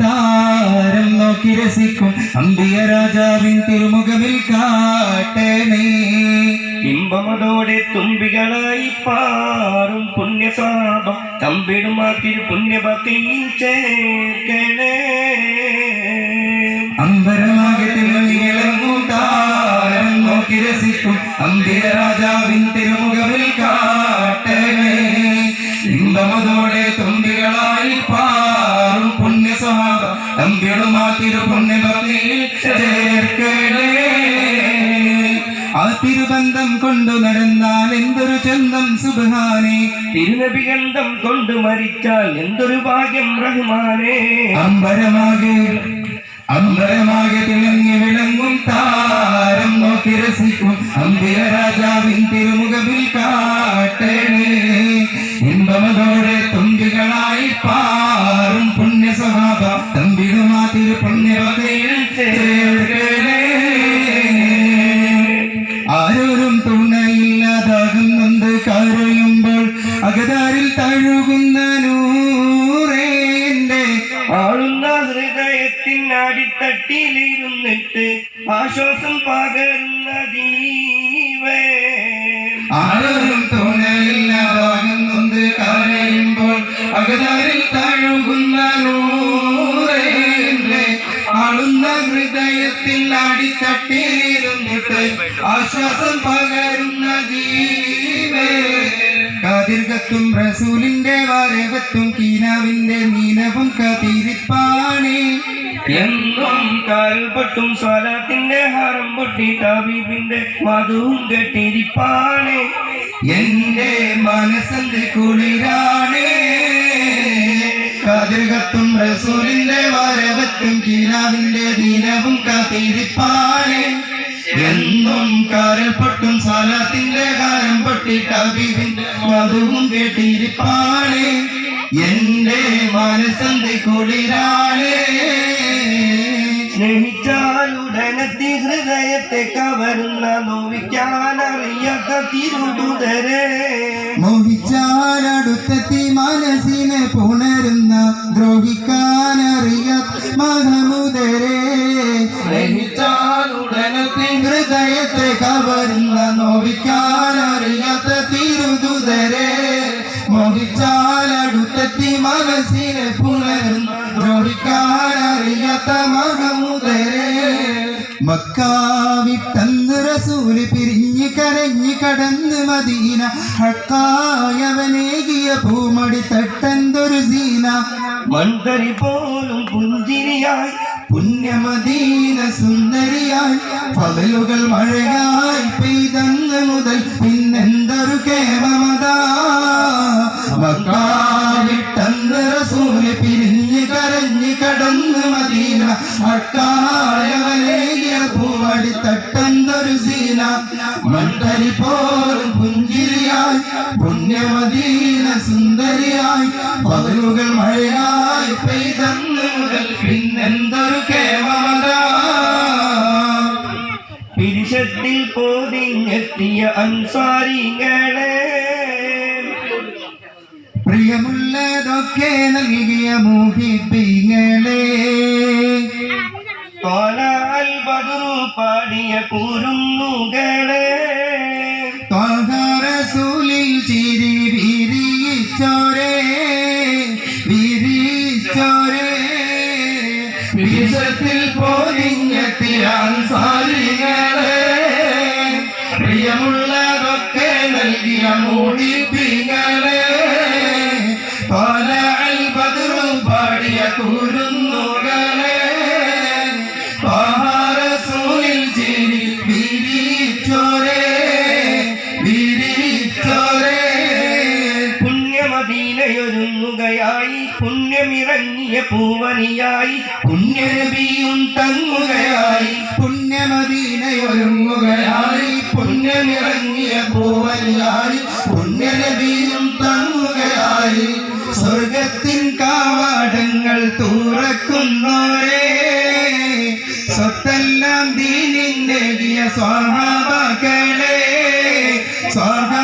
താരം നോക്കി രസിക്കും അമ്പിയ രാജാവിൻ തിരുമുഖമിൽ കാട്ടണേ ഇമ്പമതോടെ തുമ്പികളായി പാറും പുണ്യസാപം തമ്പിടുമാക്കിൽ പുണ്യപത്തി ചേർക്കണേ. അമ്പരമാകെ തിളങ്ങിളങ്ങും താരം നോക്കി രസിക്കും അമ്പിയ രാജാവിൻ തമ്പിടുമാ തിരു പുണ്യഭക്തിയിൽ ചേർക്കണേ ആ തിരുബന്ധം കൊണ്ടു നടന്നാൽ എന്തൊരു ചന്തം സുബാനെ തിരുനബിഗന്ധം കൊണ്ടു മരിച്ചാൽ എന്തൊരു ഭാഗ്യം റഹ്മാനെ. അമ്പരമാകെ അമ്പരമാകെ തിളങ്ങി വിളങ്ങും താരം നോക്കി രസിക്കും അമ്പിയ രാജാവിൻ തിരുമുഖവിൽ കാട്ടണേ. ഇമ്പമതോടെ ഹൃദയത്തിൻ അടിത്തട്ടിലിരുന്നിട്ട് ആശ്വാസം പകരുന്ന ജീവേ. ആരോരും തുണയില്ലാതാകുന്നുണ്ട് കരയുമ്പോൾ അകതാരിൽ താഴുകുന്ന ആളുന്ന ഹൃദയത്തിൽ അടിത്തട്ടിലിരുന്നിട്ട് ആശ്വാസം പകരുന്ന ജീവേ. കതിർകത്തും റസൂലിന്റെ വരവത്തും കീനാവിന്റെ നീനവും കതിരിപ്പാണേ. എന്നും കാൽപൊട്ടും സ്വലത്തിന്റെ ഹരം പൊട്ടി തബീബിന്റെ മധുവും കെട്ടിരിപ്പാണ്. എന്റെ മനസ്സിന്റെ കുളിരാണേ. കതിർകത്തും റസൂലിന്റെ വരവത്തും കിനാവിന്റെ ദിനവും കാത്തിരിപ്പാനേ എന്നും കാരൽ സ്വലാത്തിന്റെ സാലാത്തിന്റെ പൊട്ടി തബീബിന്റെ മധുവും കെട്ടിരിപ്പാണ്. എന്റെ മനസ്സന്റെ കുളിരാണേ. സ്നേഹിച്ചാൽ ഉടനത്തി ഹൃദയത്തെ കവരുന്ന നോവിക്കാനറിയാത്ത തിരുതുതരെ മോഹിച്ചാലടുത്തെത്തി മനസ്സിനെ പുണരുന്ന ദ്രോഹിക്കാനറിയ മഹമുദരെ സ്നേഹിച്ചാലുടനത്തി ഹൃദയത്തെ കവരുന്ന നോവിക്കാനറിയാത്ത തിരുതുതരേ ദ്രോഹിക്കാനറിയാത്ത മഹമുദരേ മക്കാവിട്ടന്ന് റസൂൽ പിരിഞ്ഞ് കരഞ്ഞ് കടന്ന് മദീന ഹക്കായവനേകിയ പൂമടി തട്ടന്തൊരു സീന. മൺതരി പോലും പുഞ്ചിരിയായി പുണ്യമദീന സുന്ദരിയായി പകലുകൾ മഴയായി പെയ്തന്ന് മുതൽ പിന്നെന്തൊരു കേമമതാ. മക്കാവിട്ടന്ന് കടന്ന് മദീന ഹക്കായവനേകിയ പൂവടി തട്ടന്തൊരു സീന. മണ്ടരി പോലും പുഞ്ചിരിയായി പുണ്യമദീന സുന്ദരിയായി പകലുകൾ മഴയായി പെയ്തന്ന് മുതൽ പിന്നെന്തൊരു കേവല പിരിശത്തിൽ പോതിങ്ങെത്തിയ അൻസാരിങ്ങളെ പ്രിയമുള്ളതൊക്കെ നൽകിയ മോഹിപ്പിങ്ങളെ തോലാൽ ബദറു പാടിയ കുരുന്നുകളെ ത്വാഹാരസൂലിൽ ചിരി വിരിച്ചോരേ വിരിച്ചോരേ വിഷത്തിൽ പോലിങ്ങെത്തിയ അൻസാരികളെ പ്രിയമുള്ളതൊക്കെ നൽകിയ മോഹിപ്പിങ്ങളെ വിരിച്ചോരേ വിരിച്ചോരേ പുണ്യമദീനയൊരുങ്ങുകയായി പുണ്യമിറങ്ങിയ പൂവനിയായി പുണ്യനബിയും തങ്ങുകയായി പുണ്യമദീനയൊരുങ്ങുകയായി പുണ്യമിറങ്ങിയ പൂവനിയായി പുണ്യനബിയും തങ്ങുകയായി. സ്വർഗത്തിൻ കാവാടങ്ങൾ തുറക്കുന്നോരേ സ്വത്തെല്ലാം ദീനിന്റെ സ്വർണ സ്വർണ